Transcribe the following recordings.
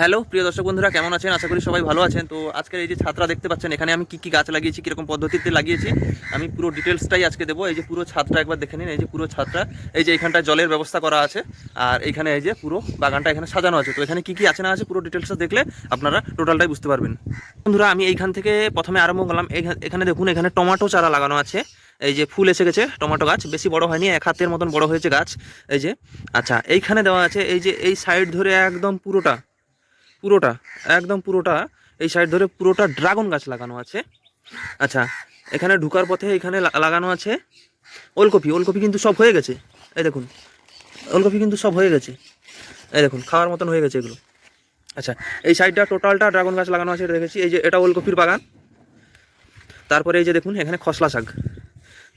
Hello প্রিয় দর্শক বন্ধুরা, কেমন আছেন? আশা করি সবাই ভালো আছেন। তো আজকের এই যে ছাত্রা দেখতে পাচ্ছেন, এখানে আমি কি কি গাছ লাগিয়েছি, কীরকম পদ্ধতিতে লাগিয়েছি, আমি পুরো ডিটেলসটাই আজকে দেবো। এই যে পুরো ছাদটা একবার দেখে নিন, এই যে পুরো ছাদটা এই যে এখানটায় জলের ব্যবস্থা করা আছে, আর এখানে এই যে পুরো বাগানটা এখানে সাজানো আছে। তো এখানে কী কী আছে না আছে পুরো ডিটেলসটা দেখলে আপনারা টোটালটাই বুঝতে পারবেন। বন্ধুরা, আমি এইখান থেকে প্রথমে আরম্ভ করলাম। এখানে দেখুন, এখানে টমাটো চারা লাগানো আছে। এই যে ফুল এসে গেছে, টমেটো গাছ। বেশি বড় হয়নি, এক হাতের মতন বড় হয়েছে গাছ। এই যে আচ্ছা এইখানে দেওয়া আছে, এই যে এই সাইড ধরে একদম পুরোটা। পুরোটা, একদম পুরোটা, এই সাইড ধরে পুরোটা ড্রাগন গাছ লাগানো আছে। আচ্ছা এখানে ঢুকার পথে এখানে লাগানো আছে। ওলকপি ওলকপি কিন্তু সব হয়ে গেছে। এই দেখুন, ওলকপি কিন্তু সব হয়ে গেছে। এই দেখুন, খাওয়ার মতন হয়ে গেছে এগুলো। আচ্ছা এই সাইডটা টোটালটা ড্রাগন গাছ লাগানো আছে এটা দেখেছি। এই যে এটা ওলকপির বাগান। তারপরে এই যে দেখুন, এখানে খসলা শাক।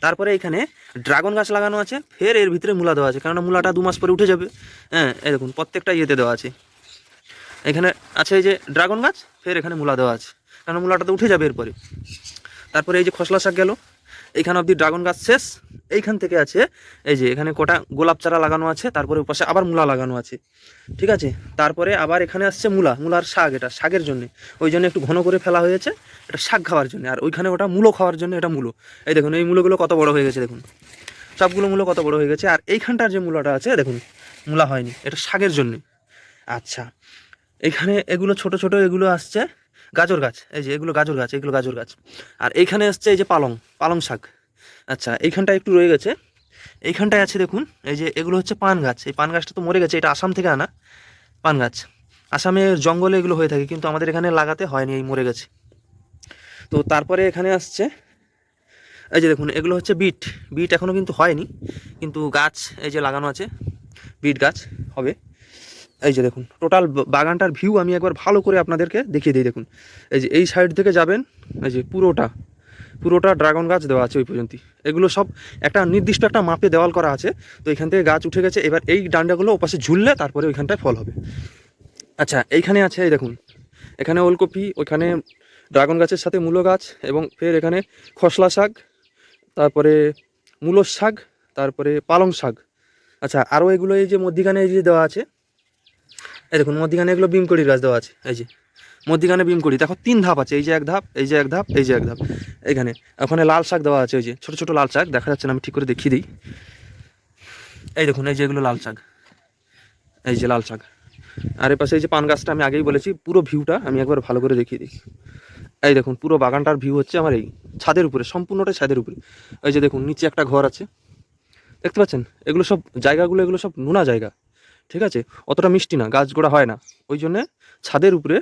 তারপরে এখানে ড্রাগন গাছ লাগানো আছে। ফের এর ভিতরে মূলা দেওয়া আছে, কেননা মূলাটা দু মাস পরে উঠে যাবে। হ্যাঁ এই দেখুন, প্রত্যেকটা ইয়েতে দেওয়া আছে। এখানে আছে এই যে ড্রাগন গাছ, ফের এখানে মূলা দেওয়া আছে। কারণ মূলাটা তো উঠে যাবে এরপরে। তারপরে এই যে খসলা শাক গেল। এইখানে অবধি ড্রাগন গাছ শেষ। এইখান থেকে আছে এই যে এখানে কটা গোলাপ চারা লাগানো আছে, তারপরে পাশে আবার মূলা লাগানো আছে। ঠিক আছে? তারপরে আবার এখানে আসছে মূলা, মূলার শাক এটা, শাকের জন্য। ওই জন্য একটু ঘন করে ফেলা হয়েছে, এটা শাক খাওয়ার জন্য। আর ওইখানে ওটা মূলো খাওয়ার জন্য এটা মূলো। এই দেখুন, এই মূলোগুলো কত বড় হয়ে গেছে, দেখুন। সবগুলো মূলো কত বড় হয়ে গেছে। আর এইখানটার যে মূলাটা আছে, দেখুন, মূলা হয়নি, এটা শাকের জন্য। আচ্ছা এখানে এগুলো ছোট ছোট এগুলো আসছে গাজর গাছ, এই যে এগুলো গাজর গাছ, এগুলো গাজর গাছ। আর এইখানে আসছে এই যে পালং পালং শাক। আচ্ছা এইখানটা একটু রয়ে গেছে। এইখানটায় আছে দেখুন, এই যে এগুলো হচ্ছে পান গাছ। এই পান গাছটা তো মরে গেছে, এটা আসাম থেকে আনা পান গাছ। আসামের জঙ্গলে এগুলো হয়ে থাকে, কিন্তু আমাদের এখানে লাগাতে হয়নি, এই মরে গেছে। তো তারপরে এখানে আসছে, এই যে দেখুন, এগুলো হচ্ছে বিট। বিট এখনও কিন্তু হয়নি, কিন্তু গাছ এই যে লাগানো আছে, বিট গাছ হবে। এই যে দেখুন টোটাল বাগানটার ভিউ আমি একবার ভালো করে আপনাদেরকে দেখিয়ে দিই, দেখুন। এই যে এই সাইড থেকে যাবেন, এই যে পুরোটা পুরোটা ড্রাগন গাছ দেওয়া আছে ওই পর্যন্ত এগুলো সব একটা নির্দিষ্ট একটা মাপে দেওয়াল করা আছে, তো এখান থেকে গাছ উঠে গেছে, এবার এই ডান্ডাগুলো ওপাশে ঝুললে তারপরে ওইখানটায় ফল হবে। আচ্ছা এইখানে আছে, এই দেখুন, এখানে ওলকপি ওইখানে ড্রাগন গাছের সাথে মূলো গাছ, এবং ফের এখানে খসলা শাক, তারপরে মূলোর শাক, তারপরে পালং শাক। আচ্ছা আরও এগুলো এই যে মধ্যিখানে এই যে দেওয়া আছে এই দেখুন, মধ্যিখানে এগুলো বিমকড়ির গাছ দেওয়া আছে, এই যে। মধ্যিখানে বিমকড়ি দেখো, তিন ধাপ আছে, এই যে এক ধাপ, এই যে এক ধাপ, এই যে এক ধাপ। এখানে, ওখানে লাল শাক দেওয়া আছে, ওই যে, ছোটো ছোটো লাল শাক, দেখা যাচ্ছে না, আমি ঠিক করে দেখিয়ে দিই। এই দেখুন, এই যে এগুলো লাল শাক, এই যে লাল শাক। আর এ পাশে এই যে পান গাছটা আমি আগেই বলেছি, পুরো ভিউটা আমি একবার ভালো করে দেখিয়ে দিই। এই দেখুন, পুরো বাগানটার ভিউ হচ্ছে আমার এই ছাদের উপরে, সম্পূর্ণটাই ছাদের উপরে। এই যে দেখুন, নিচে একটা ঘর আছে, দেখতে পাচ্ছেন? এগুলো সব জায়গাগুলো, এগুলো সব নোনা জায়গা। ঠিক আছে? অতটা মিষ্টি না, গাছ গোড়া হয় না। ওই জন্যে ছাদের উপরে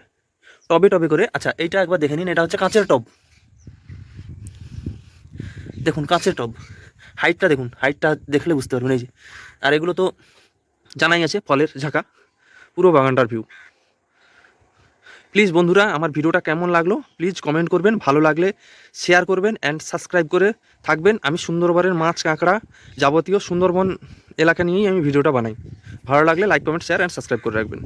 টবে টবে করে আচ্ছা এইটা একবার দেখে নিন, এটা হচ্ছে কাঁচের টব। দেখুন, কাঁচের টব। হাইটটা দেখুন, হাইটটা দেখলে বুঝতে পারবেন, এই যে। আর এগুলো তো জানাই আছে, ফলের ঝাঁকা, পুরো বাগানটার ভিউ প্লিজ বন্ধুরা, আমার ভিডিওটা কেমন লাগল প্লিজ কমেন্ট করবেন, ভালো লাগলে শেয়ার করবেন অ্যান্ড সাবস্ক্রাইব করে থাকবেন। আমি সুন্দরবনের মাছ কাঁকড়া যাবতীয় সুন্দরবন এলাকা নিয়েই আমি ভিডিওটা বানাই। ভালো লাগলে like comment share and subscribe করে রাখবেন।